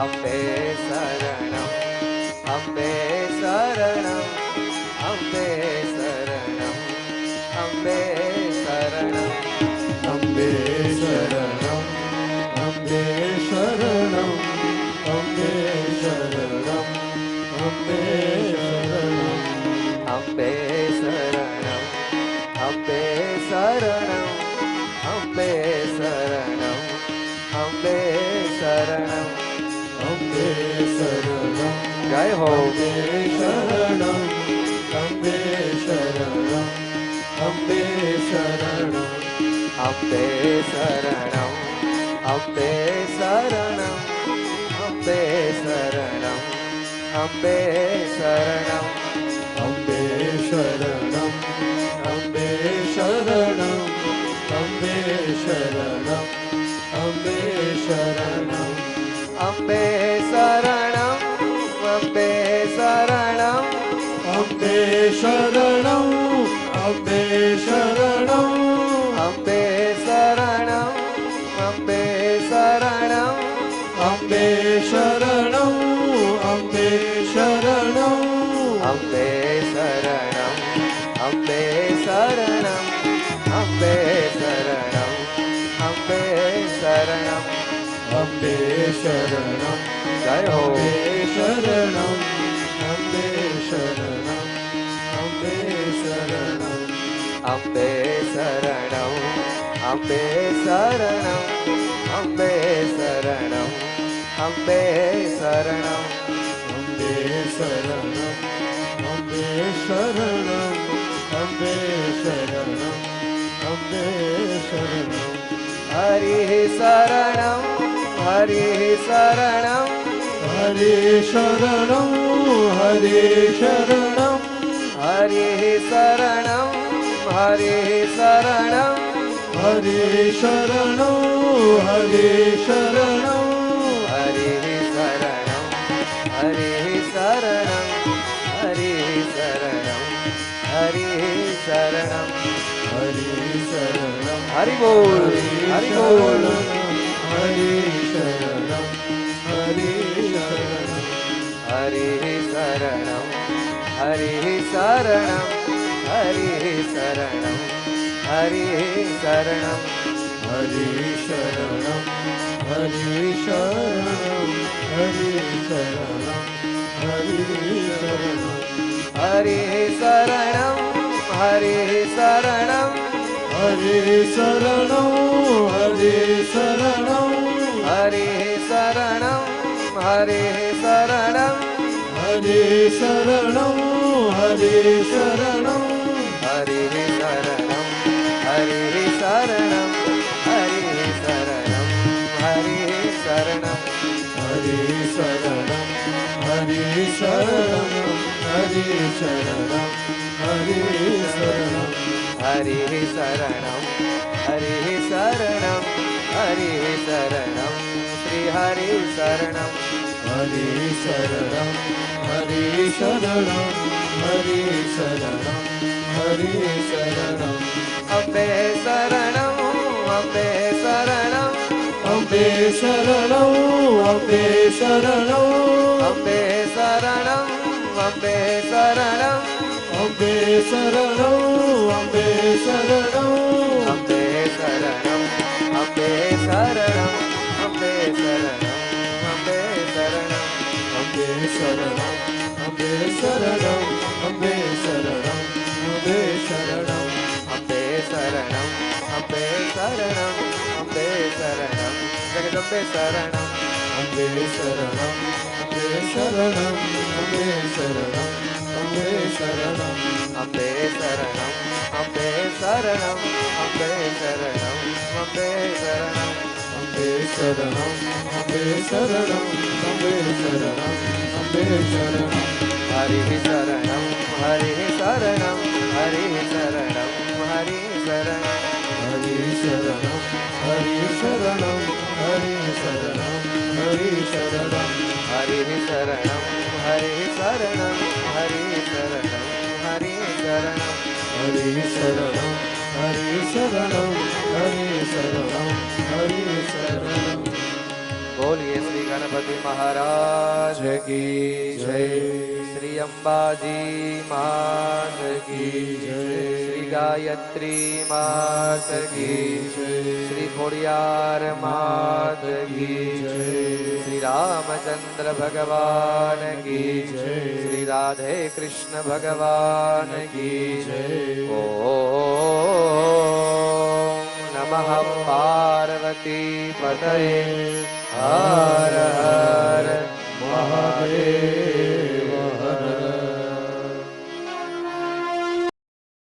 अम्बे शरण अम्बे शरण अम्बे शरण अम्बे शरणम् हो अम्बे शरणम् अम्बे शरणम् अम्बे शरणम् अम्बे शरणम् अम्बे शरणम् अम्बे शरणम् अम्बे शरणम् अम्बे शरणम् अम्बे शरणम् अम्बे शरणम् शरणम् अम्बे शरणम् अम्बे शरणम् अम्बे शरणम् अम्बे शरणम् अम्बे शरणम् अम्बे शरणम् अम्बे शरणम् अम्बे शरणम् अम्बे शरणम् अम्बे शरणम् जय हो अम्बे अम्बे शरणम् अम्बे शरणम् अम्बे शरणम् अम्बे शरणम् अम्बे शरणम् अम्बे शरणम् अम्बे शरणम् अम्बे शरणम् हरिः शरणं हरिः शरणं। हरे शरणं हरे शरणं। हरिः शरणं। हरिः शरणं। हरे शरणं हरे शरणं। हरिः शरणं हरिः शरणं हरिः शरणं हरिः शरणं। हरे शरणं हरि बोल हरि बोल। हरे शरणं हरे शरणं। हरिः शरणं हरिः शरणं। हरिः शरणं हरिः शरणं। हरे शरणं हरे शरणं हरे शरणं हरे शरणं। हरिः शरणं हरिः शरणं। हरे शरणं हरे शरणं। हरिः शरणं हरिः शरणं। हरे शरणं हरे शरणं। हरे शरण हरे शरण हरे शरण हरे शरणम हरे शरणम श्री हरे शरण हरे शरण हरे शरण हरे शरण हरे शरण अम्बे शरण अम्बे शरण अम्बे शरण अपे शरण अम्बे शरणं अम्बे शरणं अम्बे शरणं अम्बे शरणं अम्बे शरणं अम्बे शरणं अम्बे शरणं अम्बे शरणं अम्बे शरणं अम्बे शरणं अम्बे शरणं अम्बे शरणं अम्बे शरणं अम्बे शरणं जगदम्बे शरणं अम्बे शरणं अम्बे शरणं अम्बे शरणं अम्बे शरणं अम्बे शरणं अम्बे शरणं अम्बे शरणं अम्बे शरणं अम्बे शरणं अम्बे शरणं अम्बे शरणं अम्बे शरणं हरिः शरणं हरिः शरणं हरिः शरणं हरिः शरणं हरे शरणं हरे शरणं हरे शरणं हरे शरणं हरिः शरणं हरिः शरणं हरिः शरणं हरिः शरणं। हरे शरणं हरे शरणं हरे शरणं हरे शरणं। बोलिए श्री गणपति महाराज की जय। श्री अंबाजी मात की जय। गायत्री मात की श्री खोड़ियार मात की। श्री रामचंद्र भगवान की श्री राधे कृष्ण भगवान की ॐ नमः पार्वती पतये। हर हर महादेव।